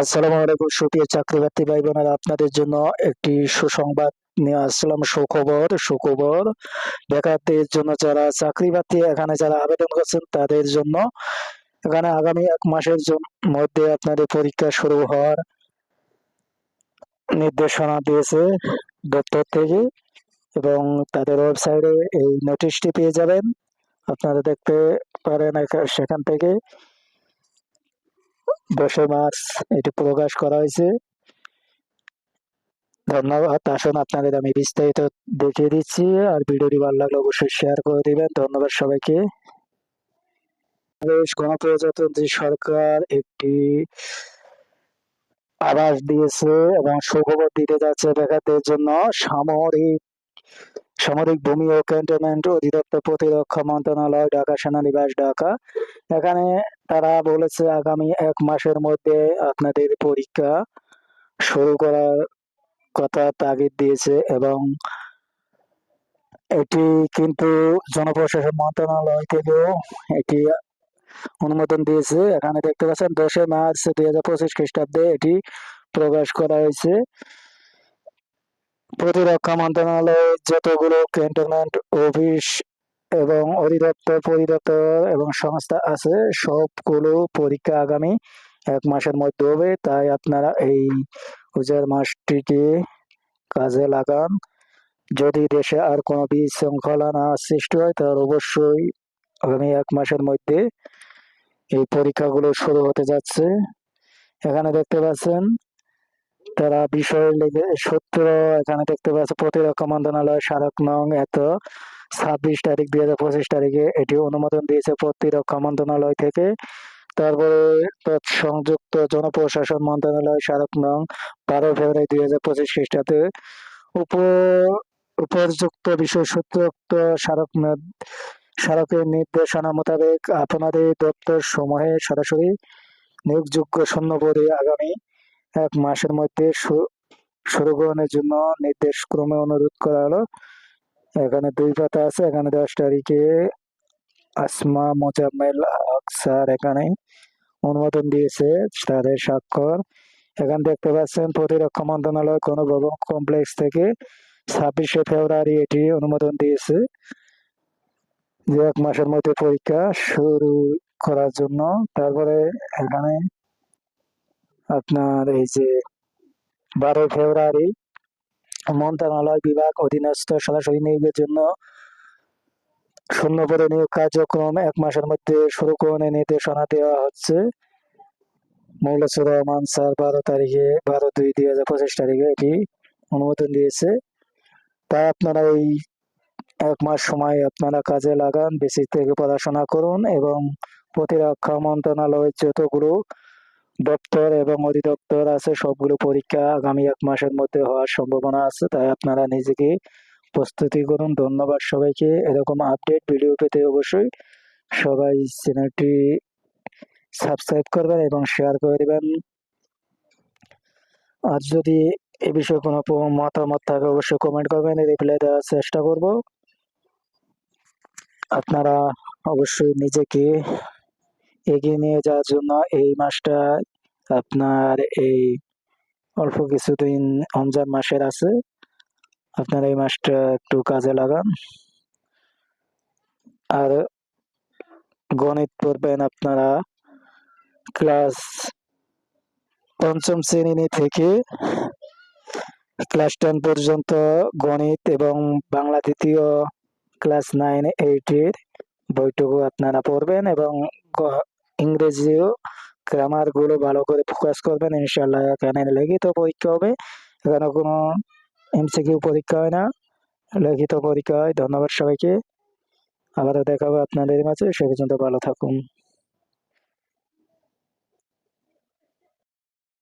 আসসালামু আলাইকুম, সুপ্রিয় চাকরি প্রার্থী ভাই বোনেরা আপনাদের জন্য একটি সুসংবাদ নিয়ে আসলাম, সুখবর সুখবর। বেকারদের জন্য যারা চাকরি প্রার্থী এখানে যারা আবেদন করছেন, তাদের জন্য এখানে আগামী এক মাসের মধ্যে আপনাদের পরীক্ষা শুরু হওয়ার নির্দেশনা দিয়েছে দপ্তর থেকে এবং তাদের ওয়েবসাইটে এই নোটিশটি পেয়ে যাবেন। আপনারা দেখতে পারেন সেখান থেকে। দশই মার্চ এটি প্রকাশ করা হয়েছে। ধন্যবাদ। আসুন আপনাদের আমি বিস্তারিত দেখিয়ে দিচ্ছি আর ভিডিওটি ভালো লাগলে অবশ্যই শেয়ার করে দিবেন। ধন্যবাদ সবাইকে। বাংলাদেশ গণপ্রজাতন্ত্রী সরকার একটি আবাস দিয়েছে এবং সুখবর দিতে যাচ্ছে বেকারদের জন্য সামরিক সামরিক ভূমি ও ক্যান্টনমেন্ট অধিদপ্তর প্রতিরক্ষা মন্ত্রণালয়, ঢাকা সেনানিবাস, ঢাকা। এখানে তারা বলেছে, আগামী এক মাসের মধ্যে আপনাদের পরীক্ষা শুরু করার কথা তাগিদ দিয়েছে এবং এটি কিন্তু জনপ্রশাসন মন্ত্রণালয় থেকেও এটি অনুমোদন দিয়েছে। এখানে দেখতে পাচ্ছেন, দশই মার্চ দুই হাজার পঁচিশ খ্রিস্টাব্দে এটি প্রকাশ করা হয়েছে। প্রতিরক্ষা মন্ত্রণালয়ে যতগুলো ক্যান্টনমেন্ট, অফিস এবং অধিদপ্তর, পরিদপ্তর এবং সংস্থা আছে, সবগুলো পরীক্ষা আগামী এক মাসের মধ্যে হবে। তাই আপনারা এই পূজার মাসটিকে কাজে লাগান। যদি দেশে আর কোনো বিশৃঙ্খলা না সৃষ্টি হয়, তাহলে অবশ্যই আগামী এক মাসের মধ্যে এই পরীক্ষাগুলো শুরু হতে যাচ্ছে। এখানে দেখতে পাচ্ছেন তারা বিষয় সূত্র এখানে দেখতে পাচ্ছে, প্রতিরক্ষা মন্ত্রণালয় স্মারক নং এত। ছাব্বিশ তারিখ দুই হাজার পঁচিশ তারিখে এটি অনুমোদন দিয়েছে প্রতিরক্ষা মন্ত্রণালয় থেকে। তারপরে সংযুক্ত জনপ্রশাসন মন্ত্রণালয় স্মারক নং বারো ফেব্রুয়ারি দুই হাজার পঁচিশ খ্রিস্টাব্দে। উপ, উপযুক্ত বিষয় সূত্রোক্ত স্মারক স্মারকের নির্দেশনা মোতাবেক আপনাদের দপ্তর সমূহে সরাসরি নিয়োগযোগ্য শূন্য পদে আগামী এক মাসের মধ্যে শুরু গ্রহণের জন্য নির্দেশ ক্রমে অনুরোধ করা হলো। এখানে দুই পাতা আছে, এখানে দশ তারিখে আসমা, মোজাম্মেল হক স্যার এখানে অনুমোদন দিয়েছে তাদের স্বাক্ষর। এখানে দেখতে পাচ্ছেন, প্রতিরক্ষা মন্ত্রণালয় গণভবন কমপ্লেক্স থেকে ছাব্বিশে ফেব্রুয়ারি এটি অনুমোদন দিয়েছে। যে এক মাসের মধ্যে পরীক্ষা শুরু করার জন্য, তারপরে এখানে আপনার এই যে বারো ফেব্রুয়ারি মন্ত্রণালয় বিভাগ অধীনস্থ সরাসরি নিয়োগের জন্য শূন্য পদে নিয়োগ কার্যক্রম এক মাসের মধ্যে শুরু করণের নির্দেশনা দেওয়া হচ্ছে। মৌলসুর রহমান স্যার বারো তারিখে, বারো দুই দুই হাজার পঁচিশ তারিখে এটি অনুমোদন দিয়েছে। তাই আপনারা এই এক মাস সময় আপনারা কাজে লাগান বেশি থেকে পড়াশোনা করুন এবং প্রতিরক্ষা মন্ত্রণালয়ের যতগুলো দপ্তর এবং অধিদপ্তর আছে। সবগুলো পরীক্ষা আগামী এক মাসের মধ্যে হওয়ার সম্ভাবনা আছে, তাই আপনারা নিজেকে প্রস্তুতি করুন। ধন্যবাদ সবাইকে। এরকম আপডেট ভিডিও পেতে অবশ্যই সবাই চ্যানেলটি সাবস্ক্রাইব করবেন এবং শেয়ার করে দেবেন। আর যদি এ বিষয়ে কোনো মতামত থাকে অবশ্যই কমেন্ট করবেন। রিপ্লাই দেওয়ার চেষ্টা করব। আপনারা অবশ্যই নিজেকে এগিয়ে নিয়ে যাওয়ার জন্য এই মাসটা আপনার এই অল্প কিছুদিন, রমজান মাসের আছে। আপনার এই মাসটা একটু কাজে লাগান। আর গণিত পড়বেন আপনারা। ক্লাস পঞ্চম শ্রেণি থেকে ক্লাস টেন পর্যন্ত গণিত এবং বাংলা দ্বিতীয় ক্লাস নাইন, এইটের বইটুকু আপনারা পড়বেন এবং ইংরেজিও গ্রামারগুলো ভালো করে ফোকাস করবেন ইনশাল্লাহ এখানে লিখিত পরীক্ষা হবে। এখানে কোনো এমসিকিউ পরীক্ষা হয় না। লিখিত পরীক্ষা হয়। ধন্যবাদ সবাইকে। আবারও দেখাবো আপনাদের মাঝে। সে পর্যন্ত ভালো থাকুন।